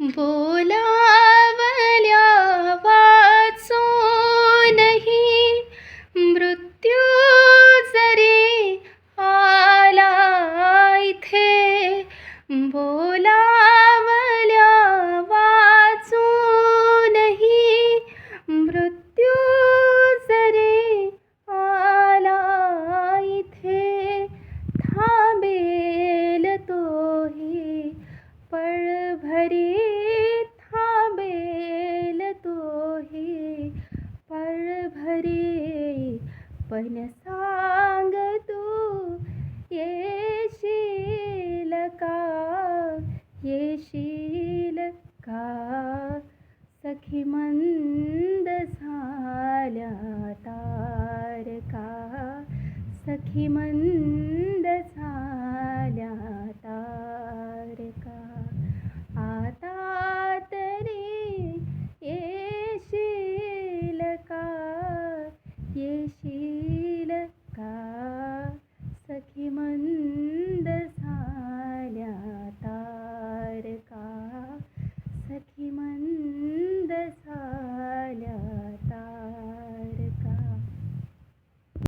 बोला पण सांग तू येशील का? येशील का? सखी मंद झाल्या तारका. सखी मंद झा सखी